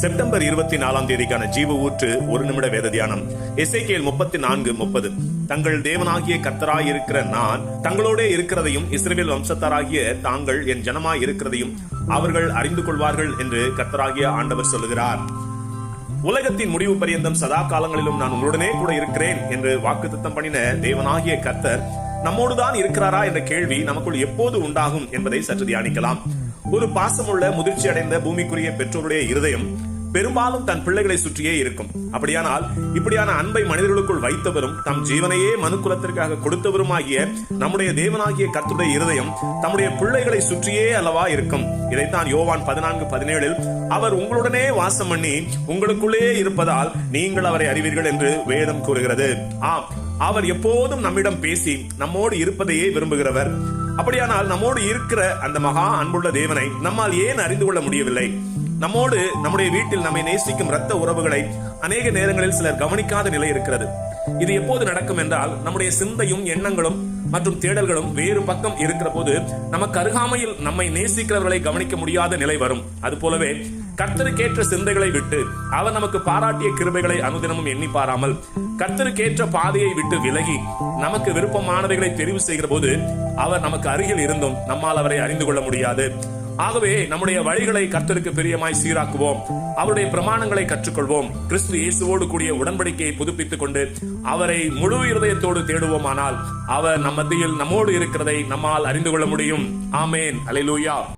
September இருபத்தி நாலாம் தேதிக்கான ஜீவ ஊற்று ஒரு நிமிட வேத தியானம். எசேக்கியேல் முப்பத்தி நான்கு முப்பது. தங்கள் தேவனாகிய கர்த்தராய் இருக்கிற நான் தங்களோட இருக்கிறதையும் இஸ்ரேல் வம்சத்தாராகிய தாங்கள் என் ஜனமாய் இருக்கிறதையும் அவர்கள் அறிந்து கொள்வார்கள் என்று கர்த்தராகிய ஆண்டவர் சொல்லுகிறார். உலகத்தின் முடிவு பரியந்தம் சதா காலங்களிலும் நான் உங்களுடனே கூட இருக்கிறேன் என்று வாக்குத்தத்தம் பண்ணின தேவனாகிய கர்த்தர் நம்மோடுதான் இருக்கிறாரா? என்ற கேள்வி நமக்குள் எப்போது உண்டாகும் என்பதை சற்று தியானிக்கலாம். ஒரு பாசமுள்ள முதிர்ச்சி அடைந்த பூமிக்குரிய பெற்றோருடைய இருதயம் பெரும்பாலும் தன் பிள்ளைகளை சுற்றியே இருக்கும். அப்படியானால் இப்படியான அன்பை மனிதர்களுக்குள் வைத்தவரும் தம் ஜீவனையே மனுக்குலத்திற்காக கொடுத்தவருமாகிய நம்முடைய தேவனாகிய கத்துடைய இருதயம் தம்முடைய பிள்ளைகளை சுற்றியே அல்லவா இருக்கும். இதைத்தான் யோவான் பதினான்கு பதினேழில் அவர் உங்களுடனே வாசம் பண்ணி உங்களுக்குள்ளே இருப்பதால் நீங்கள் அவரை அறிவீர்கள் என்று வேதம் கூறுகிறது. ஆம் அவர் எப்போதும் நம்மிடம் பேசி நம்மோடு இருப்பதையே விரும்புகிறவர். அப்படியானால் நம்மோடு இருக்கிற அந்த மகா அன்புள்ள தேவனை நம்மால் ஏன் அறிந்து கொள்ள முடியவில்லை? நம்மோடு நம்முடைய வீட்டில் நம்மை நேசிக்கும் இரத்த உறவுகளை அநேக நேரங்களில் சிலர் கவனிக்காத நிலை இருக்கிறது. இது எப்போது நடக்கும் என்றால் நம்முடைய சிந்தையும் எண்ணங்களும் மற்றும் தேடல்களும் வேறு பக்கம் இருக்கிற போது நமக்கு அருகாமையில் நம்மை நேசிக்கிறவர்களை கவனிக்க முடியாத நிலை வரும். அது போலவே கர்த்தருக்கேற்ற சிந்தைகளை விட்டு அவர் நமக்கு பாராட்டிய கிருபைகளை அனுதினமும் எண்ணி பாராமல் கர்த்தருக்கேற்ற பாதையை விட்டு விலகி நமக்கு விருப்பமானவைகளை தெரிவு செய்கிற போது அவர் நமக்கு அருகில் இருந்தும் நம்மால் அவரை அறிந்து கொள்ள முடியாது. ஆகவே நம்முடைய வழிகளை கர்த்தருக்கு பிரியமாய் சீராக்குவோம். அவருடைய பிரமாணங்களை கற்றுக்கொள்வோம். கிறிஸ்து இயேசுவோடு கூடிய உடன்படிக்கையை புதுப்பித்துக் கொண்டு அவரை முழு இருதயத்தோடு தேடுவோமானால் அவர் நம் மத்தியில் நம்மோடு இருக்கிறதை நம்மால் அறிந்து கொள்ள முடியும். ஆமேன். அலைலூயா